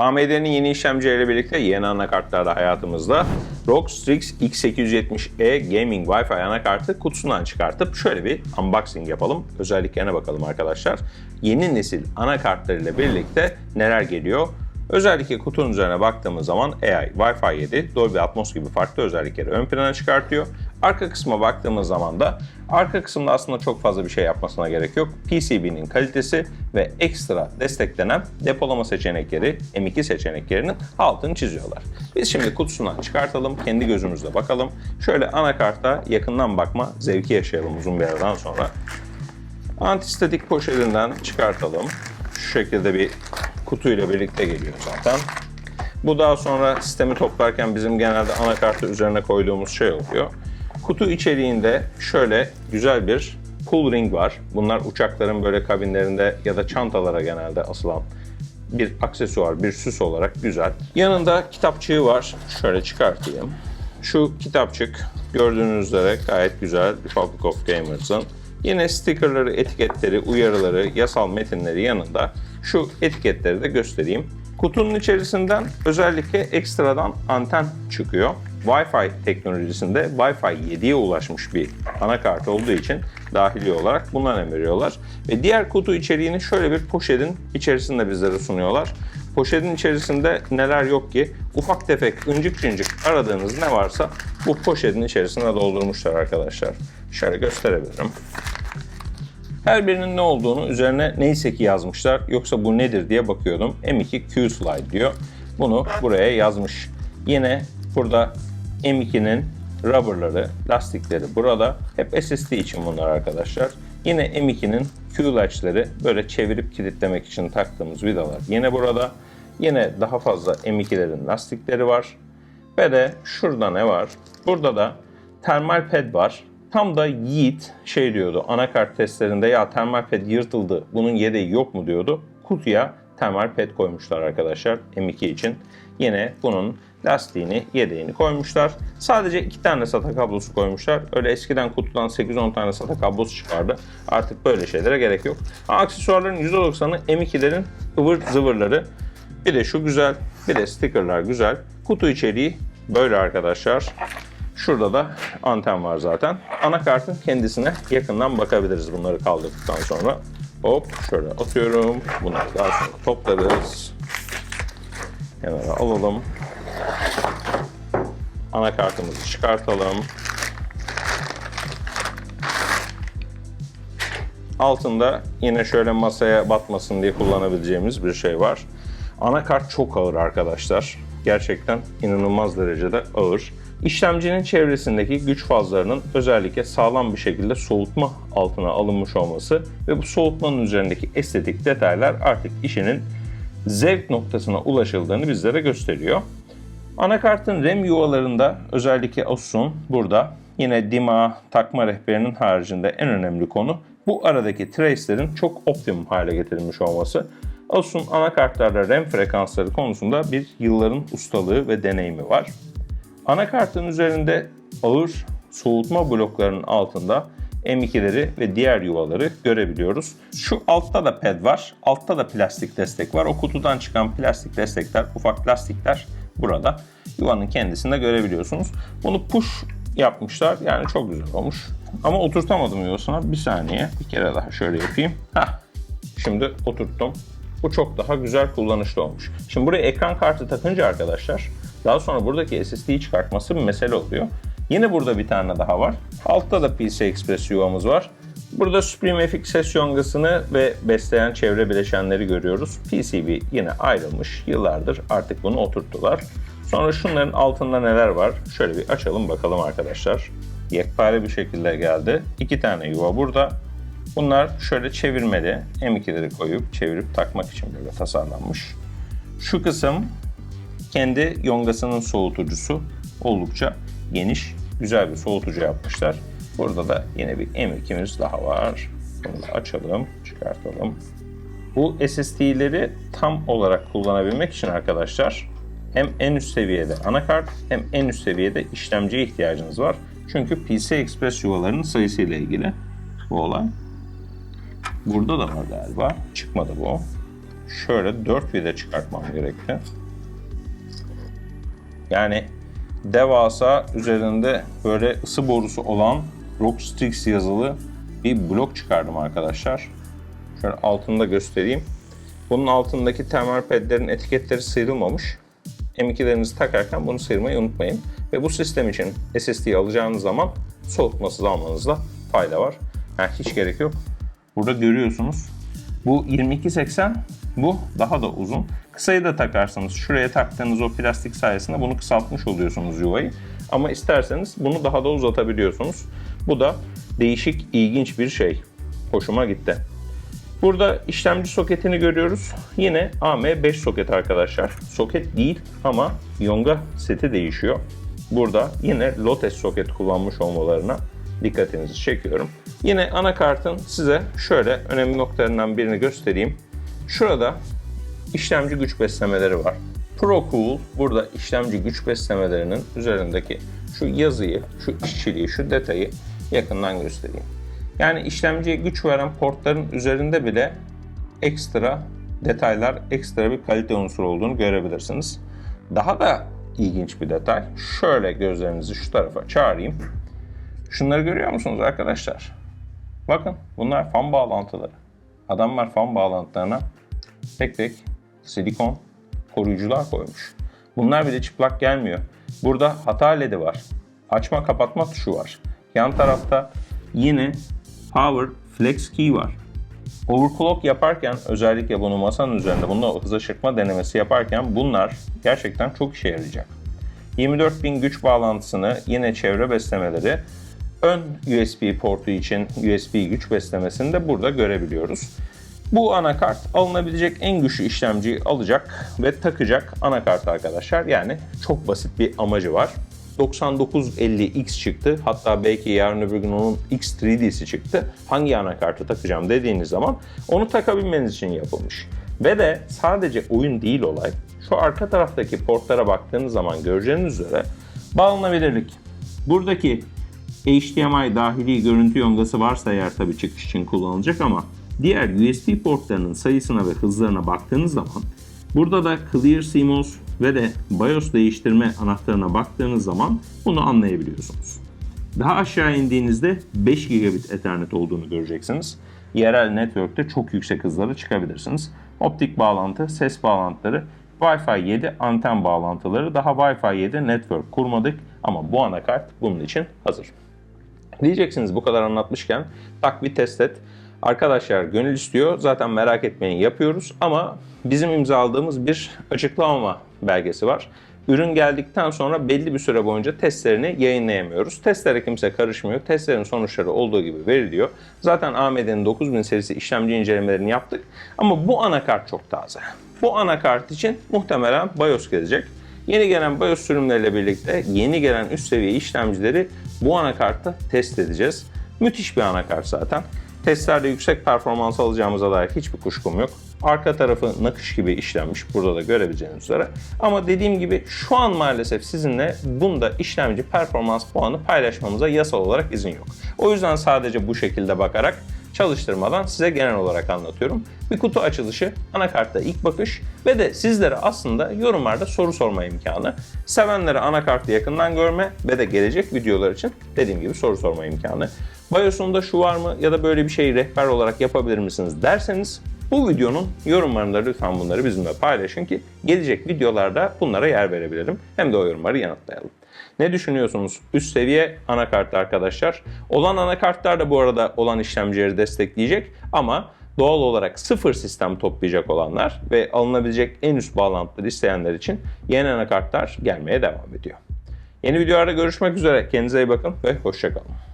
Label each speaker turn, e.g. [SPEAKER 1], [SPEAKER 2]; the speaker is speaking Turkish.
[SPEAKER 1] AMD'nin yeni işlemcileriyle birlikte yeni anakartlar da hayatımızda. ROG Strix X870E Gaming Wi-Fi anakartı kutusundan çıkartıp şöyle bir unboxing yapalım. Özelliklerine bakalım arkadaşlar. Yeni nesil anakartlarıyla birlikte neler geliyor? Özellikle kutunun üzerine baktığımız zaman AI, Wi-Fi 7, Dolby Atmos gibi farklı özellikleri ön plana çıkartıyor. Arka kısma baktığımız zaman da arka kısımda aslında çok fazla bir şey yapmasına gerek yok. PCB'nin kalitesi ve ekstra desteklenen depolama seçenekleri, M2 seçeneklerinin altını çiziyorlar. Biz şimdi kutusundan çıkartalım, kendi gözümüzle bakalım. Şöyle anakarta yakından bakma zevki yaşayalım uzun bir aradan sonra. Antistatik poşetinden çıkartalım. Şu şekilde bir kutuyla birlikte geliyor zaten. Bu daha sonra sistemi toplarken bizim genelde anakartı üzerine koyduğumuz şey oluyor. Kutu içeriğinde şöyle güzel bir pull ring var. Bunlar uçakların böyle kabinlerinde ya da çantalara genelde asılan bir aksesuar, bir süs olarak güzel. Yanında kitapçığı var. Şöyle çıkartayım. Şu kitapçık gördüğünüz üzere gayet güzel Republic of Gamers'ın. Yine stickerları, etiketleri, uyarıları, yasal metinleri yanında şu etiketleri de göstereyim. Kutunun içerisinden özellikle ekstradan anten çıkıyor. Wi-Fi teknolojisinde Wi-Fi 7'ye ulaşmış bir anakart olduğu için dahili olarak bundan veriyorlar. Ve diğer kutu içeriğini şöyle bir poşetin içerisinde bizlere sunuyorlar. Poşetin içerisinde neler yok ki? Ufak tefek, ıncık cıncık aradığınız ne varsa bu poşetin içerisine doldurmuşlar arkadaşlar. Şöyle gösterebilirim. Her birinin ne olduğunu üzerine neyse ki yazmışlar. Yoksa bu nedir diye bakıyordum. M2 Q-Slide diyor. Bunu buraya yazmış. Yine burada M2'nin rubberları, lastikleri burada. Hep SSD için bunlar arkadaşlar. Yine M2'nin Q-Latch'leri böyle çevirip kilitlemek için taktığımız vidalar yine burada. Yine daha fazla M2'lerin lastikleri var. Ve de şurada ne var? Burada da termal pad var. Tam da Yiğit şey diyordu anakart testlerinde ya termal pad yırtıldı bunun yedeği yok mu diyordu. Kutuya termal pad koymuşlar arkadaşlar M2 için. Yine bunun lastiğini, yedeğini koymuşlar. Sadece iki tane SATA kablosu koymuşlar. Öyle eskiden kutudan 8-10 tane SATA kablosu çıkardı. Artık böyle şeylere gerek yok. Aksesuarların %90'ı M2'lerin ıvır zıvırları. Bir de şu güzel, bir de stickerlar güzel. Kutu içeriği böyle arkadaşlar. Şurada da anten var zaten. Anakartın kendisine yakından bakabiliriz bunları kaldırdıktan sonra. Hop şöyle atıyorum. Bunları daha sonra toplarız. Kenara alalım. Anakartımızı çıkartalım. Altında yine şöyle masaya batmasın diye kullanabileceğimiz bir şey var. Anakart çok ağır arkadaşlar. Gerçekten inanılmaz derecede ağır. İşlemcinin çevresindeki güç fazlarının özellikle sağlam bir şekilde soğutma altına alınmış olması ve bu soğutmanın üzerindeki estetik detaylar artık işinin zevk noktasına ulaşıldığını bizlere gösteriyor. Anakartın RAM yuvalarında özellikle Asus'un burada yine DIMA takma rehberinin haricinde en önemli konu bu aradaki trace'lerin çok optimum hale getirilmiş olması. Asus'un anakartlarda RAM frekansları konusunda bir yılların ustalığı ve deneyimi var. Anakartın üzerinde ağır soğutma bloklarının altında M2'leri ve diğer yuvaları görebiliyoruz. Şu altta da pad var. Altta da plastik destek var. O kutudan çıkan plastik destekler, ufak lastikler burada. Yuvanın kendisinde görebiliyorsunuz. Bunu push yapmışlar. Yani çok güzel olmuş. Ama oturtamadım yuvasına. Bir saniye. Bir kere daha şöyle yapayım. Hah. Şimdi oturttum. Bu çok daha güzel kullanışlı olmuş. Şimdi buraya ekran kartı takınca arkadaşlar daha sonra buradaki SSD'yi çıkartması bir mesele oluyor. Yine burada bir tane daha var. Altta da PCI Express yuvamız var. Burada Supreme FX ses yongasını ve besleyen çevre bileşenleri görüyoruz. PCB yine ayrılmış. Yıllardır artık bunu oturttular. Sonra şunların altında neler var? Şöyle bir açalım bakalım arkadaşlar. Yekpare bir şekilde geldi. İki tane yuva burada. Bunlar şöyle çevirmeli. M2'leri koyup çevirip takmak için böyle tasarlanmış. Şu kısım kendi yongasının soğutucusu oldukça geniş, güzel bir soğutucu yapmışlar. Burada da yine bir M2'miz daha var. Bunu da açalım, çıkartalım. Bu SSD'leri tam olarak kullanabilmek için arkadaşlar hem en üst seviyede anakart hem en üst seviyede işlemciye ihtiyacınız var. Çünkü PCI Express yuvalarının sayısıyla ilgili bu olay. Burada da var galiba. Çıkmadı bu. şöyle 4 vida çıkartmam gerekti. Yani devasa üzerinde böyle ısı borusu olan Rockstrix yazılı bir blok çıkardım arkadaşlar. Şöyle altında göstereyim. Bunun altındaki termal pedlerin etiketleri sıyrılmamış. M2'lerinizi takarken bunu sıyırmayı unutmayın. Ve bu sistem için SSD'yi alacağınız zaman soğutmasız almanızda fayda var. Yani hiç gerek yok. Burada görüyorsunuz. Bu 2280, bu daha da uzun. Kısayı da takarsanız şuraya taktığınız o plastik sayesinde bunu kısaltmış oluyorsunuz yuvayı. Ama isterseniz bunu daha da uzatabiliyorsunuz. Bu da değişik, ilginç bir şey. Hoşuma gitti. Burada işlemci soketini görüyoruz. Yine AM5 soket arkadaşlar. Soket değil ama yonga seti değişiyor. Burada yine Lotus soket kullanmış olmalarına dikkatinizi çekiyorum. Yine anakartın size şöyle önemli noktalarından birini göstereyim. Şurada işlemci güç beslemeleri var. ProCool burada işlemci güç beslemelerinin üzerindeki şu yazıyı, şu işçiliği, şu detayı yakından göstereyim. Yani işlemciye güç veren portların üzerinde bile ekstra detaylar, ekstra bir kalite unsuru olduğunu görebilirsiniz. Daha da ilginç bir detay. Şöyle gözlerinizi şu tarafa çağırayım. Şunları görüyor musunuz arkadaşlar? Bakın bunlar fan bağlantıları. Adamlar fan bağlantılarına tek tek silikon koruyucular koymuş. Bunlar bile çıplak gelmiyor. Burada hata ledi var. Açma kapatma tuşu var. Yan tarafta yine Power Flex Key var. Overclock yaparken özellikle bunu masanın üzerinde bununla hız aşırtma denemesi yaparken bunlar gerçekten çok işe yarayacak. 24.000 güç bağlantısını yine çevre beslemeleri ön USB portu için USB güç beslemesini de burada görebiliyoruz. Bu anakart alınabilecek en güçlü işlemciyi alacak ve takacak anakart arkadaşlar. Yani çok basit bir amacı var. 9950X çıktı. Hatta belki yarın öbür gün onun X3D'si çıktı. Hangi anakartı takacağım dediğiniz zaman onu takabilmeniz için yapılmış. Ve de sadece oyun değil olay. Şu arka taraftaki portlara baktığınız zaman göreceğiniz üzere bağlanabilirlik. Buradaki HDMI dahili görüntü yongası varsa eğer tabii çıkış için kullanılacak ama diğer USB portlarının sayısına ve hızlarına baktığınız zaman burada da Clear CMOS ve de BIOS değiştirme anahtarına baktığınız zaman bunu anlayabiliyorsunuz. Daha aşağı indiğinizde 5 gigabit Ethernet olduğunu göreceksiniz. Yerel network'te çok yüksek hızlara çıkabilirsiniz. Optik bağlantı, ses bağlantıları, Wi-Fi 7 anten bağlantıları, daha Wi-Fi 7 network kurmadık ama bu anakart bunun için hazır. Diyeceksiniz bu kadar anlatmışken tak bir test et. Arkadaşlar gönül istiyor. Zaten merak etmeyin yapıyoruz ama bizim imzaladığımız bir açıklama belgesi var. Ürün geldikten sonra belli bir süre boyunca testlerini yayınlayamıyoruz. Testlere kimse karışmıyor. Testlerin sonuçları olduğu gibi veriliyor. Zaten AMD'nin 9000 serisi işlemci incelemelerini yaptık. Ama bu anakart çok taze. Bu anakart için muhtemelen BIOS gelecek. Yeni gelen BIOS sürümleriyle birlikte yeni gelen üst seviye işlemcileri bu anakartta test edeceğiz. Müthiş bir anakart zaten. Testlerde yüksek performans alacağımıza dair hiçbir kuşkum yok. Arka tarafı nakış gibi işlenmiş burada da görebileceğiniz üzere. Ama dediğim gibi şu an maalesef sizinle bunda işlemci performans puanı paylaşmamıza yasal olarak izin yok. O yüzden sadece bu şekilde bakarak çalıştırmadan size genel olarak anlatıyorum. Bir kutu açılışı, anakartta ilk bakış ve de sizlere aslında yorumlarda soru sorma imkanı. Sevenlere anakartı yakından görme ve de gelecek videolar için dediğim gibi soru sorma imkanı. BIOS'unda şu var mı ya da böyle bir şeyi rehber olarak yapabilir misiniz derseniz bu videonun yorumlarında lütfen bunları bizimle paylaşın ki gelecek videolarda bunlara yer verebilirim. Hem de o yorumları yanıtlayalım. Ne düşünüyorsunuz? Üst seviye anakart arkadaşlar. Olan anakartlar da bu arada olan işlemcileri destekleyecek ama doğal olarak sıfır sistem toplayacak olanlar ve alınabilecek en üst bağlantıları isteyenler için yeni anakartlar gelmeye devam ediyor. Yeni videolarda görüşmek üzere. Kendinize iyi bakın ve hoşçakalın.